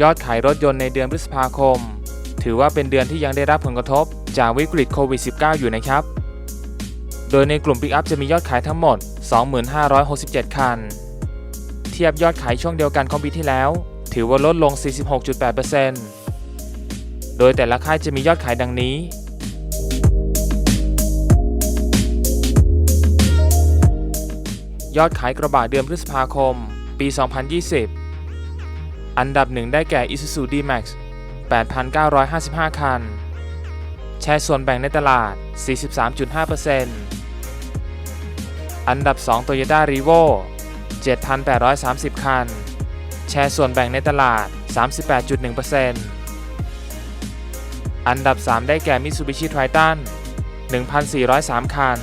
ยอดขายรถยนต์ในเดือนพฤษภาคม ถือว่าเป็นเดือนที่ยังได้รับผลกระทบจากวิกฤตโควิด -19 อยู่นะครับ โดยในกลุ่มปิกอัพจะมียอดขายทั้งหมด 2567 คัน เทียบยอดขายช่วงเดียวกันของปีที่แล้ว ถือว่าลดลง 46.8%โดยแต่ละค่ายจะมียอดขายดังนี้ ยอดขายกระบะเดือนพฤษภาคม ปี 2020 อันดับหนึ่งได้แก่ Isuzu D-Max 8,955 คัน แชร์ส่วนแบ่งในตลาด 43.5%อันดับ 2 Toyota Revo 7,830 คัน แชร์ส่วนแบ่งในตลาด 38.1%อันดับ 3 ได้แก่ Mitsubishi Triton 1,403 คัน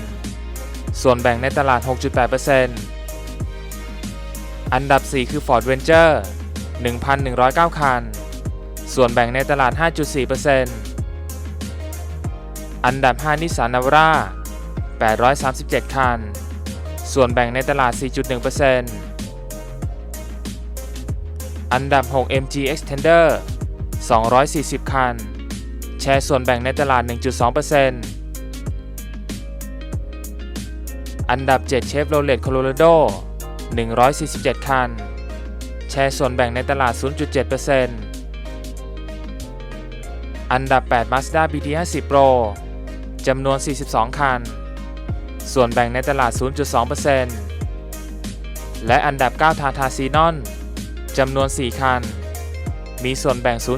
ส่วนแบ่งในตลาด 6.8%อันดับ 4 คือ Ford Ranger 1,109 คัน ส่วนแบ่งในตลาด 5.4%อันดับ5 Nissan Navara 837 คัน ส่วนแบ่งในตลาด 4.1%อันดับ 6 MG Extender 240 คัน แชร์ส่วนแบ่งในตลาด 1.2%อันดับ 7 Chevrolet Colorado 147 คัน แชร์ส่วนแบ่งในตลาด 0.7%อันดับ 8 Mazda BT50 Pro จำนวน 42 คัน ส่วนแบ่งในตลาด 0.2%และอันดับ9 Tata Xenon จำนวน 4 คัน มีส่วนแบ่ง 0.0%